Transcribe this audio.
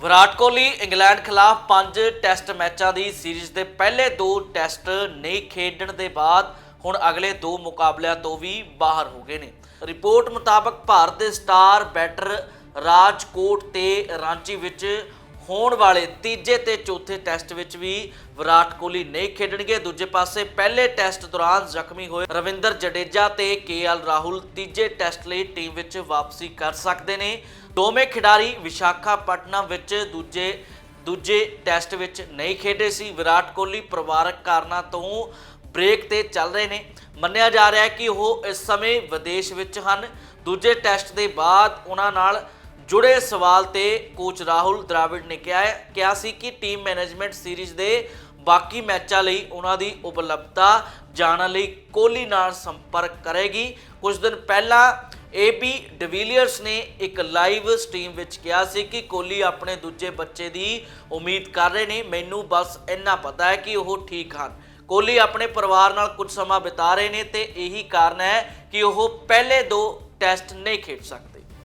Virat Kohli England ਖਿਲਾਫ 5 test ਮੈਚਾਂ ਦੀ series ਦੇ ਪਹਿਲੇ ਦੋ ਟੈਸਟ ਨਹੀਂ ਖੇਡਣ ਦੇ ਬਾਅਦ ਹੁਣ ਅਗਲੇ ਦੋ ਮੁਕਾਬਲਿਆਂ ਤੋਂ ਵੀ ਬਾਹਰ ਹੋ ਗਏ ਨੇ। ਰਿਪੋਰਟ ਮੁਤਾਬਕ ਭਾਰਤ ਦੇ ਸਟਾਰ ਬੈਟਰ ਰਾਜਕੋਟ ਤੇ ਰਾਂਚੀ ਵਿੱਚ ਹੋਣ ਵਾਲੇ ਤੀਜੇ ਤੇ ਚੌਥੇ ਟੈਸਟ ਵਿੱਚ ਵੀ ਵਿਰਾਟ ਕੋਹਲੀ ਨਹੀਂ ਖੇਡਣਗੇ। ਦੂਜੇ ਪਾਸੇ ਪਹਿਲੇ ਟੈਸਟ ਦੌਰਾਨ ਜ਼ਖਮੀ ਹੋਏ ਰਵਿੰਦਰ ਜਡੇਜਾ ਤੇ ਕੇਐਲ ਰਾਹੁਲ ਤੀਜੇ ਟੈਸਟ ਲਈ ਟੀਮ ਵਿੱਚ ਵਾਪਸੀ ਕਰ ਸਕਦੇ ਨੇ। ਦੋਵੇਂ ਖਿਡਾਰੀ ਵਿਸ਼ਾਖਾਪਟਨਮ ਵਿੱਚ ਦੂਜੇ ਦੂਜੇ ਟੈਸਟ ਵਿੱਚ ਨਹੀਂ ਖੇਡੇ ਸੀ। ਵਿਰਾਟ ਕੋਹਲੀ ਪਰਿਵਾਰਕ ਕਾਰਨਾਂ ਤੋਂ ਬ੍ਰੇਕ ਤੇ ਚੱਲ ਰਹੇ ਨੇ। ਮੰਨਿਆ ਜਾ ਰਿਹਾ ਹੈ ਕਿ ਉਹ ਇਸ ਸਮੇਂ ਵਿਦੇਸ਼ ਵਿੱਚ ਹਨ। ਦੂਜੇ ਟੈਸਟ ਦੇ ਬਾਅਦ ਉਹਨਾਂ ਨਾਲ ਜੁੜੇ ਸਵਾਲ ਤੇ ਕੋਚ ਰਾਹੁਲ ਦਰਾਵਿੜ ਨੇ ਕਿਹਾ ਹੈ, ਕਿਹਾ ਸੀ ਕਿ ਟੀਮ ਮੈਨੇਜਮੈਂਟ ਸੀਰੀਜ਼ ਦੇ ਬਾਕੀ ਮੈਚਾਂ ਲਈ ਉਹਨਾਂ ਦੀ ਉਪਲਬਧਤਾ ਜਾਣਨ ਲਈ ਕੋਹਲੀ ਨਾਲ ਸੰਪਰਕ ਕਰੇਗੀ। ਕੁਝ ਦਿਨ ਪਹਿਲਾਂ ਏਬੀ ਡਿਵੀਲੀਅਰਸ ਨੇ ਇੱਕ ਲਾਈਵ ਸਟ੍ਰੀਮ ਵਿੱਚ ਕਿਹਾ ਸੀ ਕਿ ਕੋਹਲੀ ਆਪਣੇ ਦੂਜੇ ਬੱਚੇ ਦੀ ਉਮੀਦ ਕਰ ਰਹੇ ਨੇ। ਮੈਨੂੰ ਬਸ ਇੰਨਾ ਪਤਾ ਹੈ ਕਿ ਉਹ ਠੀਕ ਹਨ। ਕੋਹਲੀ ਆਪਣੇ ਪਰਿਵਾਰ ਨਾਲ ਕੁਝ ਸਮਾਂ ਬਿਤਾ ਰਹੇ ਨੇ ਤੇ ਇਹੀ ਕਾਰਨ ਹੈ ਕਿ ਉਹ ਪਹਿਲੇ ਦੋ ਟੈਸਟ ਨਹੀਂ ਖੇਡ ਸਕਦੇ।